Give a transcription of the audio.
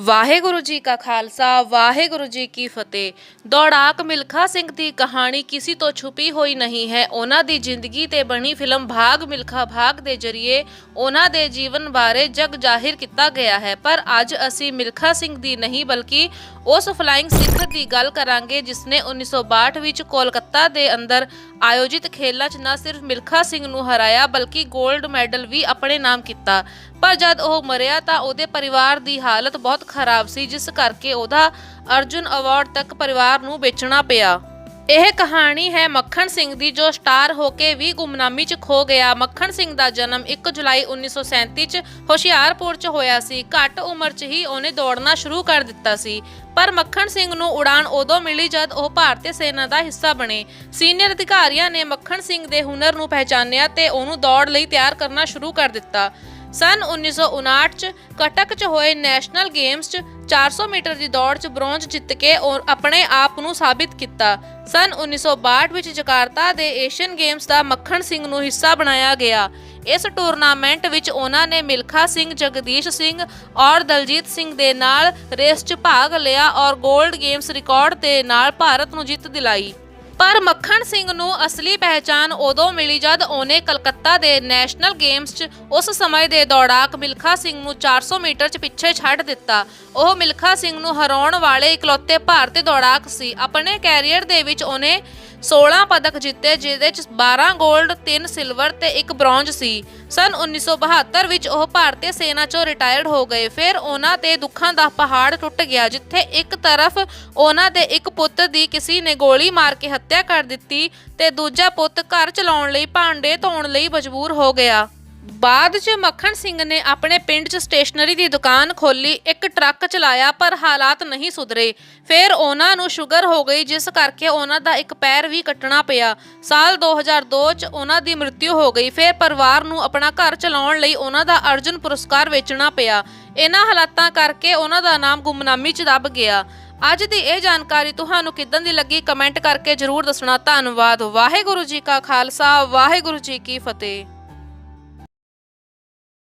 ਵਾਹਿਗੁਰੂ ਜੀ ਕਾ ਖਾਲਸਾ, ਵਾਹਿਗੁਰੂ ਜੀ ਕੀ ਫਤਿਹ। ਦੌੜਾਕ ਮਿਲਖਾ ਸਿੰਘ ਦੀ ਕਹਾਣੀ ਕਿਸੇ ਤੋਂ ਛੁਪੀ ਹੋਈ ਨਹੀਂ ਹੈ। ਉਹਨਾਂ ਦੀ ਜ਼ਿੰਦਗੀ ਤੇ ਬਣੀ ਫਿਲਮ ਭਾਗ ਮਿਲਖਾ ਭਾਗ ਦੇ ਜ਼ਰੀਏ ਉਹਨਾਂ ਦੇ ਜੀਵਨ ਬਾਰੇ ਜਗ ਜ਼ਾਹਿਰ ਕੀਤਾ ਗਿਆ ਹੈ। ਪਰ ਅੱਜ ਅਸੀਂ ਮਿਲਖਾ ਸਿੰਘ ਦੀ ਨਹੀਂ, ਬਲਕਿ ਉਸ ਫਲਾਈਂਗ ਸਿੱਖ ਦੀ ਗੱਲ ਕਰਾਂਗੇ ਜਿਸ ਨੇ 1962 ਵਿੱਚ ਕੋਲਕਾਤਾ ਦੇ ਅੰਦਰ ਆਯੋਜਿਤ ਖੇਲਾਂ 'ਚ ਨਾ ਸਿਰਫ ਮਿਲਖਾ ਸਿੰਘ ਨੂੰ ਹਰਾਇਆ, ਬਲਕਿ 골ਡ ਮੈਡਲ ਵੀ ਆਪਣੇ ਨਾਮ ਕੀਤਾ। ਪਰ ਜਦ ਉਹ ਮਰਿਆ ਤਾਂ ਉਹਦੇ ਪਰਿਵਾਰ ਦੀ ਹਾਲਤ ਬਹੁਤ ਖਰਾਬ ਸੀ, ਜਿਸ ਕਰਕੇ ਉਹਦਾ ਅਰਜੁਨ ਅਵਾਰਡ ਤੱਕ ਪਰਿਵਾਰ ਨੂੰ ਵੇਚਣਾ ਪਿਆ। ਇਹ ਕਹਾਣੀ ਹੈ ਮੱਖਣ ਸਿੰਘ ਦੀ, ਜੋ ਸਟਾਰ ਹੋ ਕੇ ਵੀ ਗੁੰਮਨਾਮੀ 'ਚ ਖੋ ਗਿਆ। ਮੱਖਣ ਸਿੰਘ ਦਾ ਜਨਮ 1 ਜੁਲਾਈ 1937 'ਚ ਹੁਸ਼ਿਆਰਪੁਰ 'ਚ ਹੋਇਆ ਸੀ। ਘੱਟ ਉਮਰ 'ਚ ਹੀ ਉਹਨੇ ਦੌੜਨਾ ਸ਼ੁਰੂ ਕਰ ਦਿੱਤਾ ਸੀ। ਪਰ ਮੱਖਣ ਸਿੰਘ ਨੂੰ ਉਡਾਨ ਉਦੋਂ ਮਿਲੀ ਜਦ ਉਹ ਭਾਰਤੀ ਸੈਨਾ ਦਾ ਹਿੱਸਾ ਬਣੇ। ਸੀਨੀਅਰ ਅਧਿਕਾਰੀਆਂ ਨੇ ਮੱਖਣ ਸਿੰਘ ਦੇ ਹੁਨਰ ਨੂੰ ਪਹਿਚਾਨਿਆ ਤੇ ਉਹਨੂੰ ਦੌੜ ਲਈ ਤਿਆਰ ਕਰਨਾ ਸ਼ੁਰੂ ਕਰ ਦਿੱਤਾ। ਸਨ 1959 ਚ ਕਟਕ ਚ ਹੋਏ ਨੈਸ਼ਨਲ ਗੇਮਸ ਚ 400 ਮੀਟਰ ਦੀ ਦੌੜ ਚ ਬ੍ਰੌਂਜ਼ ਜਿੱਤ ਕੇ ਉਹ ਆਪਣੇ ਆਪ ਨੂੰ ਸਾਬਿਤ ਕੀਤਾ। ਸਨ 1962 ਵਿੱਚ ਜਕਾਰਤਾ ਦੇ ਏਸ਼ੀਅਨ ਗੇਮਸ ਦਾ ਮੱਖਣ ਸਿੰਘ ਨੂੰ ਹਿੱਸਾ ਬਣਾਇਆ ਗਿਆ। ਇਸ ਟੂਰਨਾਮੈਂਟ ਵਿੱਚ ਉਹਨਾਂ ਨੇ ਮਿਲਖਾ ਸਿੰਘ, ਜਗਦੀਸ਼ ਸਿੰਘ ਔਰ ਦਲਜੀਤ ਸਿੰਘ ਦੇ ਨਾਲ ਰੇਸ 'ਚ ਭਾਗ ਲਿਆ ਔਰ 골ਡ ਗੇਮਸ ਰਿਕਾਰਡ ਦੇ ਨਾਲ ਭਾਰਤ ਨੂੰ ਜਿੱਤ ਦਿਲਾਈ। ਪਰ ਮੱਖਣ ਸਿੰਘ ਨੂੰ ਅਸਲੀ ਪਹਿਚਾਨ ਉਦੋਂ ਮਿਲੀ ਜਦ ਉਹਨੇ ਕਲਕੱਤਾ ਦੇ ਨੈਸ਼ਨਲ ਗੇਮਸ 'ਚ ਉਸ ਸਮੇਂ ਦੇ ਦੌੜਾਕ ਮਿਲਖਾ ਸਿੰਘ ਨੂੰ 400 ਮੀਟਰ 'ਚ ਪਿੱਛੇ ਛੱਡ ਦਿੱਤਾ। ਉਹ ਮਿਲਖਾ ਸਿੰਘ ਨੂੰ ਹਰਾਉਣ ਵਾਲੇ ਇਕਲੌਤੇ ਭਾਰਤੀ ਦੌੜਾਕ ਸੀ। ਆਪਣੇ ਕੈਰੀਅਰ ਦੇ ਵਿੱਚ ਉਹਨੇ 16 ਪਦਕ ਜਿੱਤੇ, ਜਿਹਦੇ 'ਚ 12 골ਡ 3 ਸਿਲਵਰ ਤੇ 1 ਬ੍ਰੌਂਜ਼ ਸੀ। ਸਨ 1972 ਵਿੱਚ ਉਹ ਭਾਰਤੀ ਸੈਨਾ 'ਚੋਂ ਰਿਟਾਇਰਡ ਹੋ ਗਏ। ਫਿਰ ਉਹਨਾਂ ਤੇ ਦੁੱਖਾਂ ਦਾ ਪਹਾੜ ਟੁੱਟ ਗਿਆ, ਜਿੱਥੇ ਇੱਕ ਤਰਫ ਉਹਨਾਂ ਦੇ ਇੱਕ ਪੁੱਤ ਦੀ ਕਿਸੇ ਨੇ ਗੋਲੀ ਮਾਰ ਕੇ ਹੱਤਿਆ ਕਰ ਦਿੱਤੀ ਤੇ ਦੂਜਾ ਪੁੱਤ ਘਰ ਚਲਾਉਣ ਲਈ ਭਾਂਡੇ ਧੋਣ ਲਈ ਮਜਬੂਰ ਹੋ ਗਿਆ। ਬਾਅਦ 'ਚ ਮੱਖਣ ਸਿੰਘ ਨੇ ਆਪਣੇ ਪਿੰਡ 'ਚ ਸਟੇਸ਼ਨਰੀ ਦੀ ਦੁਕਾਨ ਖੋਲੀ ਇੱਕ ਟਰੱਕ ਚਲਾਇਆ ਪਰ ਹਾਲਾਤ ਨਹੀਂ ਸੁਧਰੇ। ਫਿਰ ਉਹਨਾਂ ਨੂੰ ਸ਼ੂਗਰ ਹੋ ਗਈ, ਜਿਸ ਕਰਕੇ ਉਹਨਾਂ ਦਾ ਇੱਕ ਪੈਰ ਵੀ ਕੱਟਣਾ ਪਿਆ। ਸਾਲ 2002 'ਚ ਉਹਨਾਂ ਦੀ ਮ੍ਰਿਤਿੂ ਹੋ ਗਈ, ਫਿਰ ਪਰਿਵਾਰ ਨੂੰ ਆਪਣਾ ਘਰ ਚਲਾਉਣ ਲਈ ਉਹਨਾਂ ਦਾ ਅਰਜੁਨ ਪੁਰਸਕਾਰ ਵੇਚਣਾ ਪਿਆ। ਇਹਨਾਂ ਹਾਲਾਤਾਂ ਕਰਕੇ ਉਹਨਾਂ ਦਾ ਨਾਮ ਗੁੰਮਨਾਮੀ 'ਚ ਦੱਬ ਗਿਆ। ਅੱਜ ਦੀ ਇਹ ਜਾਣਕਾਰੀ ਤੁਹਾਨੂੰ ਕਿਦਾਂ ਦੀ ਲੱਗੀ? ਕਮੈਂਟ ਕਰਕੇ ਜਰੂਰ ਦੱਸਣਾ। ਧੰਨਵਾਦ। ਵਾਹਿਗੁਰੂ ਜੀ ਕਾ ਖਾਲਸਾ। ਵਾਹਿਗੁਰੂ ਜੀ ਕੀ ਫਤਿਹ।